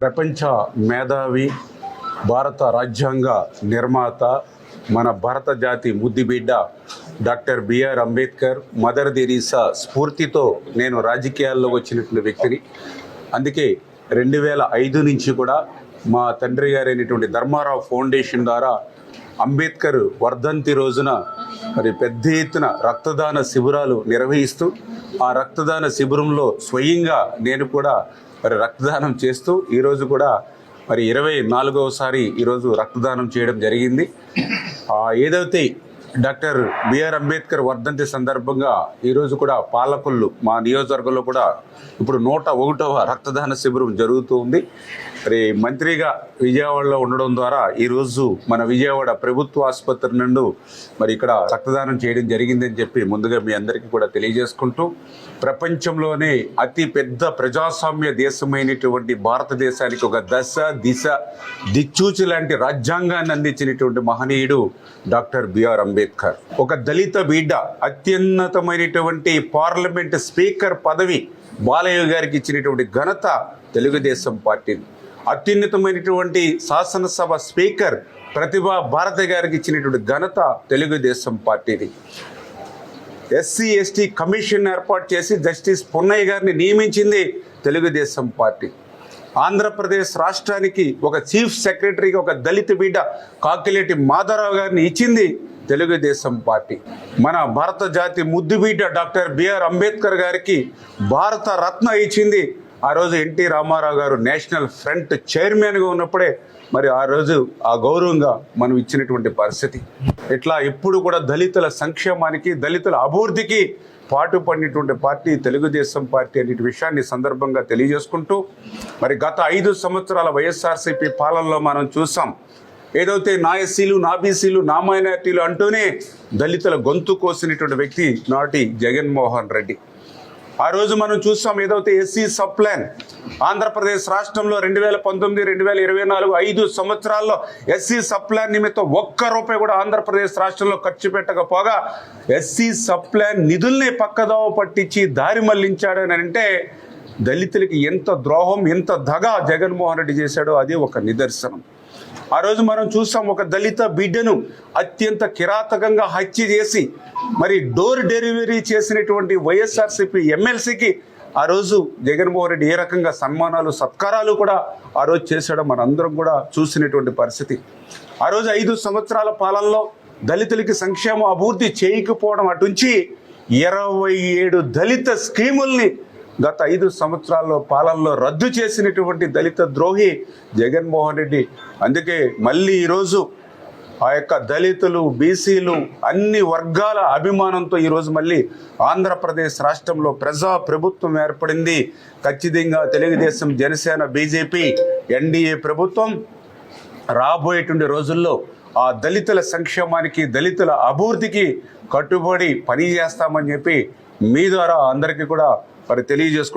ప్రపంచ మేధావి భారత రాజ్యాంగ నిర్మాత మన భారత జాతి ముద్దిబిడ్డ doctor BR Ambedkar Mother Teresa స్ఫూర్తితో నేను రాజకీయాల్లో వచ్చినటువంటి వ్యక్తిని. అందుకే రెండు వేల ఐదు నుంచి కూడా మా తండ్రి గారైనటువంటి ధర్మారావు ఫౌండేషన్ ద్వారా అంబేద్కర్ వర్ధంతి రోజున మరి పెద్ద ఎత్తున రక్తదాన శిబిరాలు నిర్వహిస్తూ ఆ రక్తదాన శిబిరంలో స్వయంగా నేను కూడా మరి రక్తదానం చేస్తూ ఈరోజు కూడా మరి ఇరవై నాలుగవసారి ఈరోజు రక్తదానం చేయడం జరిగింది. ఏదైతే డాక్టర్ బిఆర్ అంబేద్కర్ వర్ధంతి సందర్భంగా ఈరోజు కూడా పాలకొల్లు మా నియోజకవర్గంలో కూడా ఇప్పుడు నూట ఒకటవ రక్తదాన శిబిరం జరుగుతూ ఉంది. మరి మంత్రిగా విజయవాడలో ఉండడం ద్వారా ఈరోజు మన విజయవాడ ప్రభుత్వ ఆసుపత్రి నుండి మరి ఇక్కడ రక్తదానం చేయడం జరిగిందని చెప్పి ముందుగా మీ అందరికీ కూడా తెలియజేసుకుంటూ ప్రపంచంలోనే అతి పెద్ద ప్రజాస్వామ్య దేశమైనటువంటి భారతదేశానికి ఒక దశ దిశ దిక్చూచి లాంటి రాజ్యాంగాన్ని అందించినటువంటి మహనీయుడు డాక్టర్ బిఆర్ అంబేద్కర్. ఒక దళిత బిడ్డ అత్యున్నతమైనటువంటి పార్లమెంట్ స్పీకర్ పదవి బాలయ్య గారికి ఇచ్చినటువంటి ఘనత తెలుగుదేశం పార్టీ అత్యున్నతమైనటువంటి శాసనసభ స్పీకర్ ప్రతిభా భారతి గారికి ఇచ్చినటువంటి ఘనత తెలుగుదేశం పార్టీది. ఎస్సీ ఎస్టీ కమిషన్ ఏర్పాటు చేసి జస్టిస్ పున్నయ్య గారిని నియమించింది తెలుగుదేశం పార్టీ. ఆంధ్రప్రదేశ్ రాష్ట్రానికి ఒక చీఫ్ సెక్రటరీగా ఒక దళిత బిడ్డ కాకిలేటి మాధవరావు గారిని ఇచ్చింది తెలుగుదేశం పార్టీ. మన భారత జాతి ముద్దుబిడ్డ డాక్టర్ బిఆర్ అంబేద్కర్ గారికి భారత రత్న ఇచ్చింది ఆ రోజు ఎన్టీ రామారావు గారు నేషనల్ ఫ్రంట్ చైర్మన్గా ఉన్నప్పుడే మరి ఆ రోజు ఆ గౌరవంగా మనం ఇచ్చినటువంటి పరిస్థితి. ఇట్లా ఎప్పుడు కూడా దళితుల సంక్షేమానికి దళితుల అభివృద్ధికి పాటుపడినటువంటి పార్టీ తెలుగుదేశం పార్టీ అనే విషయాన్ని సందర్భంగా తెలియజేసుకుంటూ మరి గత ఐదు సంవత్సరాల వైఎస్ఆర్సీపీ పాలనలో మనం చూసాం. ఏదైతే నా ఎస్సీలు నా బీసీలు నా మైనార్టీలు అంటూనే దళితుల గొంతు కోసినటువంటి వ్యక్తి నాటి జగన్మోహన్ రెడ్డి. ఆ రోజు మనం చూసాం ఏదైతే ఎస్సీ సబ్ ప్లాన్ ఆంధ్రప్రదేశ్ రాష్ట్రంలో రెండు వేల పంతొమ్మిది రెండు వేల ఇరవై నాలుగు ఐదు సంవత్సరాల్లో ఎస్సీ సబ్ ప్లాన్ నిమిత్తం ఒక్క రూపాయి కూడా ఆంధ్రప్రదేశ్ రాష్ట్రంలో ఖర్చు పెట్టకపోగా ఎస్సీ సబ్ ప్లాన్ నిధుల్ని పక్కదోవ పట్టించి దారి మళ్ళించాడని అంటే దళితులకి ఎంత ద్రోహం ఎంత దగ జగన్మోహన్ రెడ్డి చేశాడో అది ఒక నిదర్శనం. ఆ రోజు మనం చూసాం ఒక దళిత బిడ్డను అత్యంత కిరాతకంగా హత్య చేసి మరి డోర్ డెలివరీ చేసినటువంటి వైఎస్ఆర్సీపీ ఎమ్మెల్సీకి ఆ రోజు జగన్మోహన్ రెడ్డి ఏ రకంగా సన్మానాలు సత్కారాలు కూడా ఆ రోజు చేశాడో మనందరం కూడా చూసినటువంటి పరిస్థితి. ఆ రోజు ఐదు సంవత్సరాల పాలనలో దళితులకి సంక్షేమ అభివృద్ధి చేయకపోవడం అటుంచి ఇరవై ఏడు దళిత స్కీముల్ని గత ఐదు సంవత్సరాల్లో పాలనలో రద్దు చేసినటువంటి దళిత ద్రోహి జగన్మోహన్ రెడ్డి. అందుకే మళ్ళీ ఈరోజు ఆ యొక్క దళితులు బీసీలు అన్ని వర్గాల అభిమానంతో ఈరోజు మళ్ళీ ఆంధ్రప్రదేశ్ రాష్ట్రంలో ప్రజా ప్రభుత్వం ఏర్పడింది. ఖచ్చితంగా తెలుగుదేశం జనసేన బీజేపీ ఎన్డీఏ ప్రభుత్వం రాబోయేటువంటి రోజుల్లో ఆ దళితుల సంక్షేమానికి దళితుల అభివృద్ధికి కట్టుబడి పని చేస్తామని చెప్పి మీ ద్వారా అందరికీ కూడా మరి తెలియజేసుకుంటున్నాను.